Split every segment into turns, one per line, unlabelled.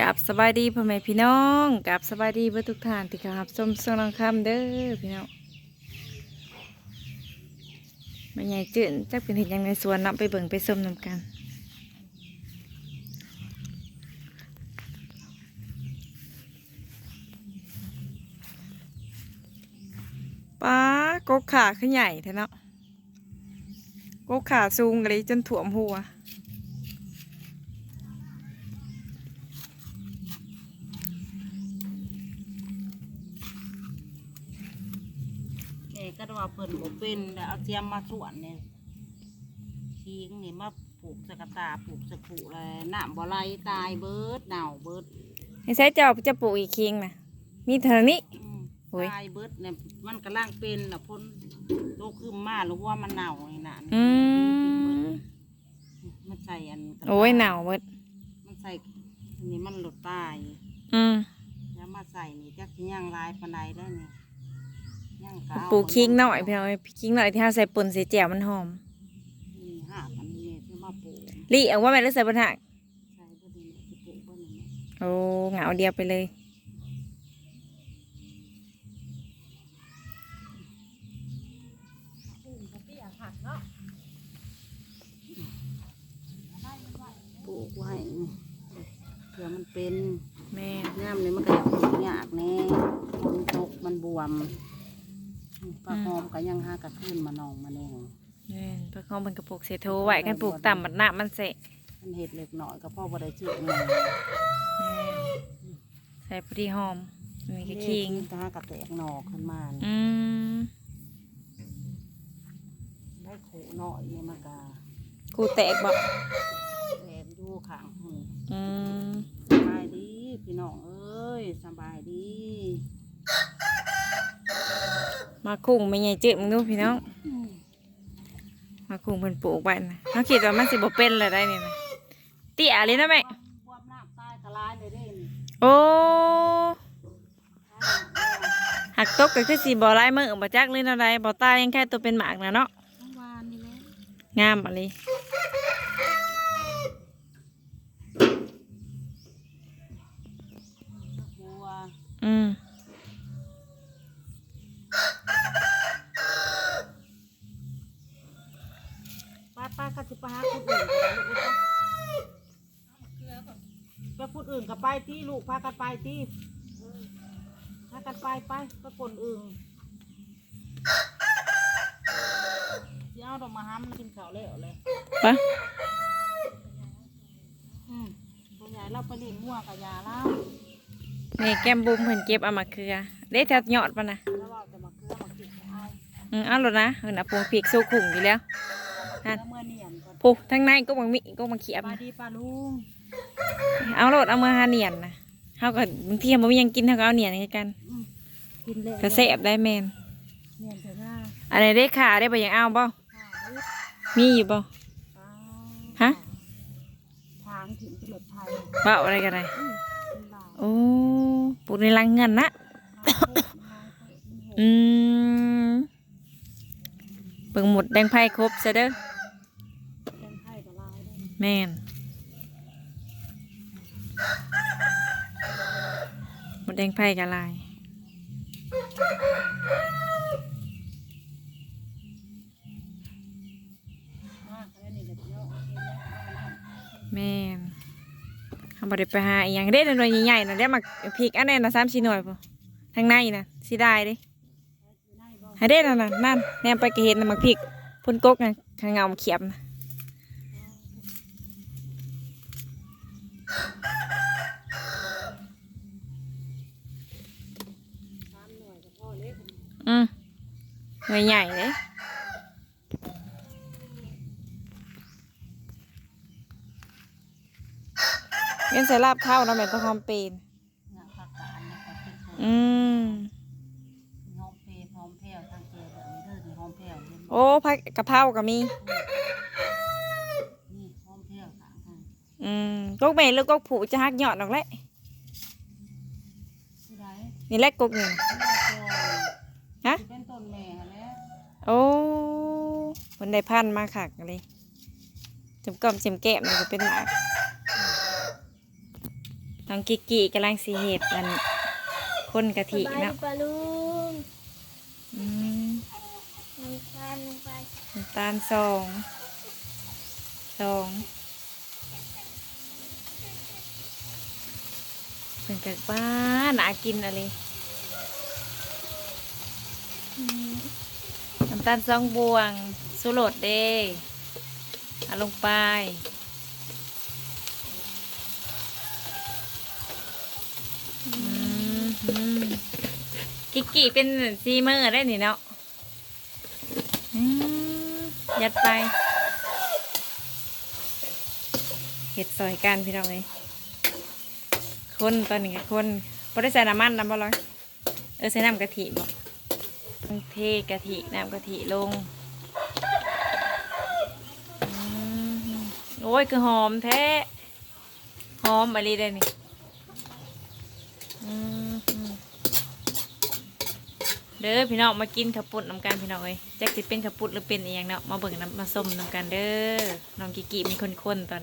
กับสบายดีพ่อแม่พี่น้องกับสบายดีเพื่อทุกท่านที่เขารับชมส่งน้องคำเด้อพี่น้องมาใหญ่จืดจักเป็นเห็นยังในสวนเนาะไปเบิ่งไปส้มนำกันป้ากกขาขึ้นใหญ่แท้เนาะกกขาสูงเลยจนถ่วมหัว
เอกก็ว่าเพิ่นบ่เป็นแล้วเอาเทียมมาสวนเนี่ยทิ้งนี่มาปลูกสะกะตาปลูกสะกุเลยน้ำบ่ไหลตายเบิดเน่าเบิด
ให้ใช้เจ้าจะปลูกอีกคิงนะมีเท่านี้
อืม
โอ้ย
ตายเบิดเนี่ยมันกำลังเป็นน่ะพ้นโตขึ้นมาหรือว่ามันเน่านี่น่ะ
อืม
มันใส่อันกระ
โอ้ยหนาวหมด
มันใส่อันนี้มันหลุดตาย
อืม
แล้วมาใส่นี่จักสิย่างลายปานใดได้นี่ย่างกะเอา
ปลูกคิงหน่อยพี่น้อยคิงหน่อยที่เราใส่ปนใส่แจ่วมันหอม
นี่หากันนี่ที่มาปลูก
ลี่เอาว่าแม่นแล้วใส่บนหัก
ใส่เบิดนี่สิปลูกเบิดนี่
โอ้เหงาเดียวไปเลย
ปลูกไว้เผื่อมันเป็น
แม่น
น้ำนี่มันก็อยากปลูกยากแน่มันตกมันบวม ปลาหอมก็ยังหากระขึ้นมานองมาแนง
แม่นเพราะเขามันกระปลูกเสโทไว้กันปลูกต่ำบัดหน้ามันเสะ
มันเห็ดเล็กหน่อยก็พ่อบ่ได้ชื่อเงิน
แม่นใส่พอดีหอมมีกระคิง
ก็หากระแตกหนอกขึ้นมานี่
อืม
ได้โขหน่อยนี่มันก็
กูแตกบ่
แตกอยู่ข้างหู
อืม
สบายดีพี่น้องเอ้ยสบายดี
มาคุ้งไม่ใหญ่จืดมึงดูพี่น้อง มาคุ้งเพิ่นปลูกไว้นะเขาคิดว่ามันสิบ่เป็นเลยได้นี่นะเตี่ยเลยนะแม่
ยกระลายเลยเด้นี่
โอ้หักตกก็คือสีบอลายมือบ่จักเลยนะไดบ่ตายังแค่ตัวเป็นหมากนะเนาะ
เมื่อวานนี่แหละ
งามอะไร
บัว
อืม
ป้าป้าก็จะไปหาคนอื่นก็ได้ลูก ไปคนอื่นก็ไปที่ลูกพากันไปที่พากันไปไปไปคนอื่นเดี๋ยวเอาดอกมาห้ามนกินข้าวแล้วเลย
ปะ
อืมตัวใหญ่เราไปเลี้ยงงัวกับยาแล้ว
นี่แก้มบุ้มเพิ่นเก็บเอามาเคือเด้แถวยอดปะนะ
แล้วเราจะมาเกลือมากินเอา
อืมเอาโลดนะเพิ่นเอาปรุงพริกสู้ขุ่งอยู่แล้ว
แล้วเมื่อเนียนก่อน
ผู้ทั้งในก็มังมีก็มังเขียบ
ปลา
นะ
ดีปลาลุง
เอาโลดเอามาหาเนียนนะเฮาก็บางทีบ่มีหยังกินเฮาก็เอาเนียนให้กัน
อืมกินเลย
ก็แซ่บได้แม่น
เนียนเถอะหน้า
อันไหนได้ขาได้บ่ยังเอาบ่
ข้าวอึด
มีอยู่บ่
ปลา
ฮะ
ทางถึงตลอดไทย
เว้าอะไรกันได้
อืมเป็นลาว
โอ้ปลูกในรังเงินนะอืมเบิ่งหมดแดงไพ่ครบซะเด้อ
เป็นไทยกับลาวด้วย
แม่นหม ดแดงไพ่กะลาย
แม่
นเขาบ่ได้ไปหาอีหยังเด้หน่วยใหญ่ๆน่ะได้มาพริกอันนั้นน่ะ3 4หน่วยพุ่ทางในน่ะสิได้เด้ำ
ได้
เด้นั่นน่ะนั่นแนมไปก็เห็นน่ะมักพริกพ่นกกน่ะข้างเงาเขียบน่ะ
สามหน่วยกับพ่อเล็ก
อืมหน่วยใหญ่เด้เงินใส่ลาบข้าวเนาะแม่นต้องหอมเป็น
งานผักกาดเนี่ยก็เป็นคน
อืม
หอมเพลหอมแผ่วทางเจอแบบนี้เด้อนี่หอมแผ่วเห็นบ่
โอ้ผักกะเพราก็มี
นี่หอมแผ่วทางทาง
อืมกกแม่หรือกกผูจะหักยอดออกแหละ
ที่ใด
นี่แหละกกนี่ ฮะ
ที่เป็นต้นแม่หั่นแหละ
โอ้มันได้พันธุ์มาคักเลยจมก้อมเจมแก้มนี่ก็เป็นหมากน้องกิกกี้กำลังสีเห็ดอันคนกะทิ
สบาย
เนาะ
ดีปะลุง
อืม
น้ำตาลลงไป
น้ำตาลสองสองเป็นจากบ้านหนากินอะไรอืม น้ำตาลสองบวงสุโรดเดเอาลงไปอืมอืมกิกกี้เป็นซีเมอร์ได้นี่เนาะอืมยัดไป เห็ดซอยกันพี่น้องเลยคนตอนนี้คนพอได้ใส่น้ำมันน้ำบ่ร้อย เออใส่น้ำกะทิบ่ต้อง เทกะทิน้ำกะทิลงโอ้ยคือหอมแท้หอมอะไรได้นี่เด้อพี่น้องมากินข้าวปุ้นน้ำกันพี่น้องเอ้ยแจ็คสิเป็นข้าวปุ้นหรือเป็นอียงเนาะมาเบิ่งน้ำมาส้มน้ำกันเด้อน้องกิกิมีคนคนๆตอน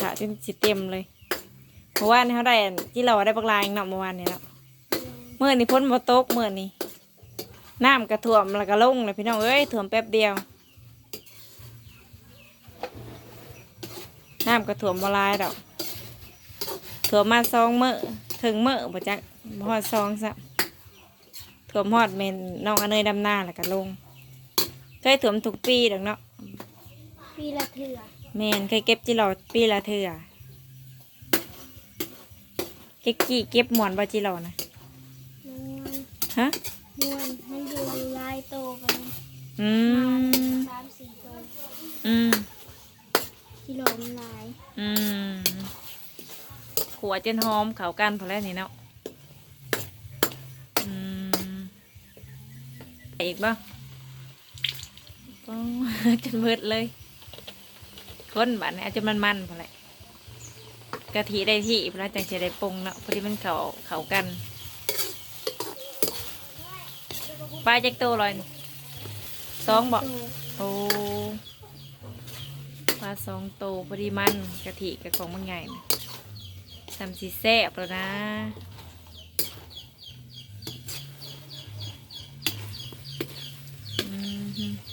หมอกกระทะจนสิเต็มเลยเมื่อวานนี้เขาได้ที่เราได้ปลากลายเนาะเมื่อวานนี้เนาะเมื่อนี้พ้นมาตกเมื่อนี้น้ำกระท่วมแล้วก็ลงเลยพี่น้องเอ้ยท่วมแป๊บเดียวน้ำก็ถ่วมบลายดอกถ่วมมาซองเมื่อถึงเมื่อบ่จักบ่ฮอดซองซะถ่วมฮอดเมนน้องอเนยดำหน้าแล้วก็ลงเคยถ่วมทุกปีดอกเนาะ
ปีละเถื่อ
แมนเคยเก็บจิหลอปีละเทื่อเก็บกี่เก็บหมอนบ่จิหลอนะ
มวน
ฮะ
มวนมันอยู่ลายโตกัน
อืม
สามสี่โต
อืม
กิโลมันหลาย
อืมขัวจนหอมเขากันพอแล้วนี่เนาะอืมไปอีกบ้างจนเบิดเลย คนบ้านนี้อาจจะมันมันๆพอแหละกะทิได้ที่พอแล้วจังจะได้ปรุงเนาะพอดีมันเขาเขากันปลาจักโตวลอยสองบอก
โอ้
ปลาสองโตวพอดีมันกะทิกับของมันใหญ่นะทำสีแซ่บแล้วนะอืม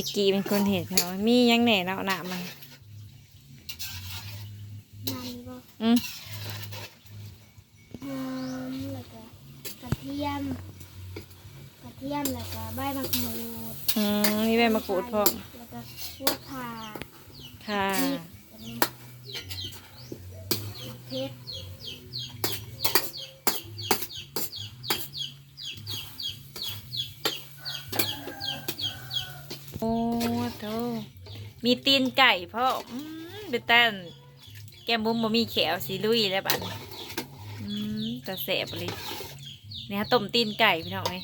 ฮึกิกกีเป็นคนเห็ดเขามีหยังแหน่เนาะหนามัน
น้ำก็
อืม
น้ำแล้วก็กระเทียม กระเทียมแล้วก็ใบมะกรูด
อืมนี่ใบมะกรูดพร้อม
แล้วก็พวกข่า
ค่ะ
พริกอันนี้เพชร
โอ้โธ่ มีตีนไก่พ่ออืมเป็นต้นแก้มบุ้มบ่มีแขวสีลุยแล้วบัดนี้อืมแต่แสบเลยเนี่ยต้มตีนไก่พี่น้องไหม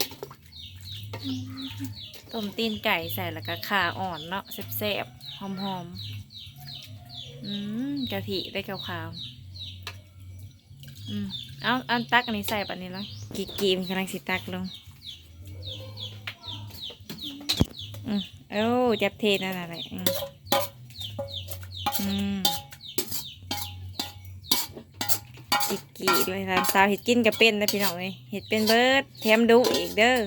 ต้มตีนไก่ใส่แล้วก็ขาอ่อนเนาะแซ่บๆหอมๆอืมกะทิได้ขาวๆอืมเอาอันตักอันนี้ใส่ปันนี้เลยกีกีมกำลังสิตักลงอืม โอ้จับเทนั่นอะไรอืมอืมกิกกี่ด้วยร้านสาวเห็ดกินกับเป็นนะพี่น้องเลยเห็ดเป็นเบิร์ดแถมดูอีกเด้อ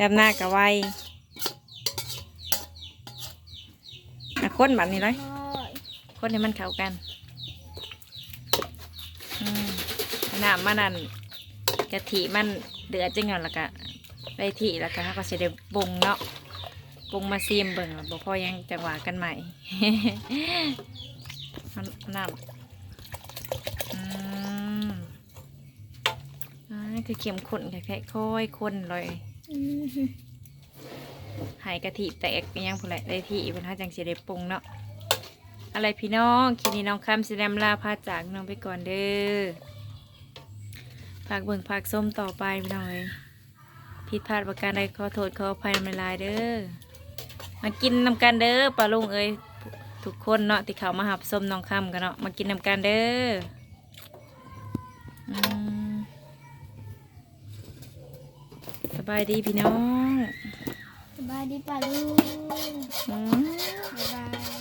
ดำหน้ากะไวอะคนแบบนี้เลย
น้
นให้มันเข้ากันอืมน้ำมันนั่นกะทิมันเดือดจังเงนแล้วก็ได้ที่แล้วก็เขาก็จะได้ปรุงเนาะ ปรุงมาซีมเบิ่งแล้วบ่พอยังจังหวะกันใหม่เอาน้ำอืมอ่าคือเข็มข้นแค่ค่อยๆข้นเลย
อืม
ใหายกะทิแตกไปยังผู้ใดได้ที่เพิ่นหาจังสิได้ปรุงเนาะอะไรพี่น้องคลิปนี้น้องคำสิแลมลาพาจากน้องไปก่อนเด้อฝากเบิ่งฝากส้มต่อไปพี่น้องเอ้ยผิดพลาดประการใดขอโทษขออภัยในลายๆเด้อ มากินนำกันเด้อปลาลุงเอ้ยทุกคนเนาะที่เขามาหับส้มน้องคำกันเนาะมากินนำกันเด้ออืมสบายดีพี่น้อง
สบายดีป่ะลูก
อืม
บ๊ายบาย